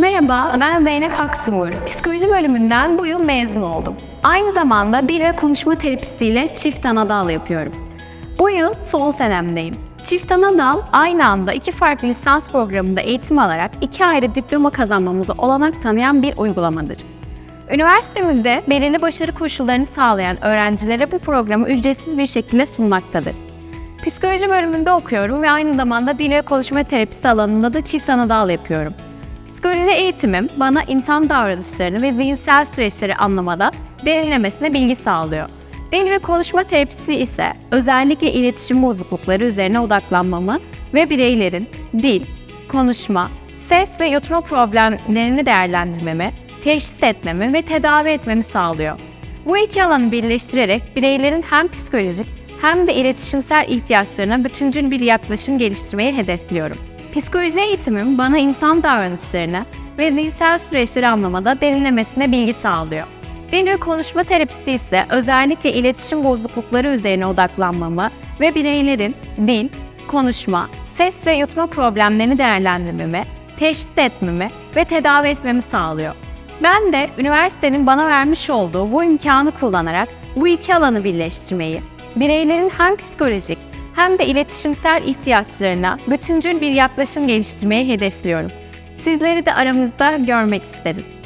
Merhaba, ben Zeynep Aksuğur. Psikoloji bölümünden bu yıl mezun oldum. Aynı zamanda dil ve konuşma terapisiyle çift ana dal yapıyorum. Bu yıl son senemdeyim. Çift ana dal aynı anda iki farklı lisans programında eğitim alarak iki ayrı diploma kazanmamıza olanak tanıyan bir uygulamadır. Üniversitemizde belirli başarı koşullarını sağlayan öğrencilere bu programı ücretsiz bir şekilde sunmaktadır. Psikoloji bölümünde okuyorum ve aynı zamanda dil ve konuşma terapisi alanında da çift ana dal yapıyorum. Psikoloji eğitimim bana insan davranışlarını ve zihinsel süreçleri anlamada derinlemesine bilgi sağlıyor. Dil ve konuşma terapisi ise özellikle iletişim bozuklukları üzerine odaklanmamı ve bireylerin dil, konuşma, ses ve yutma problemlerini değerlendirmemi, teşhis etmemi ve tedavi etmemi sağlıyor. Bu iki alanı birleştirerek bireylerin hem psikolojik hem de iletişimsel ihtiyaçlarına bütüncül bir yaklaşım geliştirmeyi hedefliyorum. Psikoloji eğitimim bana insan davranışlarını ve zihinsel süreçleri anlamada derinlemesine bilgi sağlıyor. Dil konuşma terapisi ise özellikle iletişim bozuklukları üzerine odaklanmamı ve bireylerin dil, konuşma, ses ve yutma problemlerini değerlendirmemi, teşhis etmemi ve tedavi etmemi sağlıyor. Ben de üniversitenin bana vermiş olduğu bu imkanı kullanarak bu iki alanı birleştirmeyi, bireylerin hem psikolojik hem de iletişimsel ihtiyaçlarına bütüncül bir yaklaşım geliştirmeyi hedefliyorum. Sizleri de aramızda görmek isteriz.